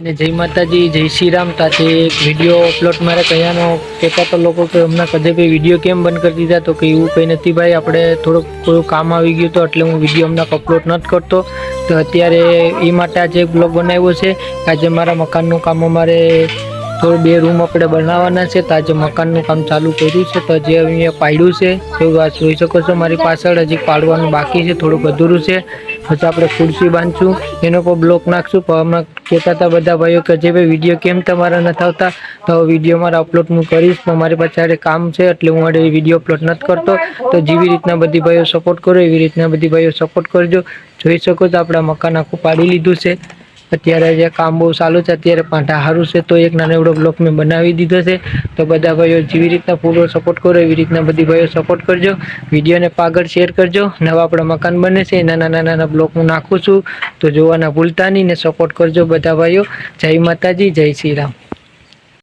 અને જય માતાજી, જય શ્રી રામ સાથે એક વીડિયો અપલોડ મારે કયાનો કહેતા તો લોકો કે હમણાં કદે ભાઈ વીડિયો કેમ બંધ કરી દીધા? તો કે એવું કંઈ નથી ભાઈ, આપણે થોડુંક કોઈ કામ આવી ગયું તો એટલે હું વીડિયો હમણાં અપલોડ નથી કરતો. તો અત્યારે એ માટે આજે એક બ્લોગ બનાવ્યો છે. આજે મારા મકાનનું કામ અમારે થોડું બે રૂમ આપણે બનાવવાના છે. તો આજે મકાનનું કામ ચાલુ કર્યું છે. તો જે અહીંયા પાડ્યું છે આ જોઈ શકો છો, મારી પાછળ હજી પાડવાનું બાકી છે, થોડુંક અધૂરું છે. પછી આપણે ખુરશી બાંધશું, એનો પણ બ્લોક નાખશું. પણ હમણાં કહેતા હતા બધા ભાઈઓ કે જે ભાઈ વીડિયો કેમ તમારા નથી આવતા? તો વીડિયો મારા અપલોડ હું કરીશ, પણ મારી પાસે કામ છે, એટલે હું આડે વીડિયો અપલોડ નથી કરતો. તો જેવી રીતના બધી ભાઈઓ સપોર્ટ કરો, એવી રીતના બધી ભાઈઓ સપોર્ટ કરજો. જોઈ શકો છો, આપણા મકાન આખું પાડી લીધું છે. અત્યારે જે કામ બહુ સારું છે, અત્યારે પાંઠા સારું છે, તો એક નાનો એવડો બ્લોક મેં બનાવી દીધો છે. તો બધા ભાઈઓ જેવી રીતના પૂરો સપોર્ટ કરો, એવી રીતના બધી ભાઈઓ સપોર્ટ કરજો. વિડીયોને પાગળ શેર કરજો. નવા આપણા મકાન બને છે, નાના નાના નાના બ્લોક નાખું છું. તો જોવાના ભૂલતા નહીં ને સપોર્ટ કરજો બધા ભાઈઓ. જય માતાજી, જય શ્રી રામ.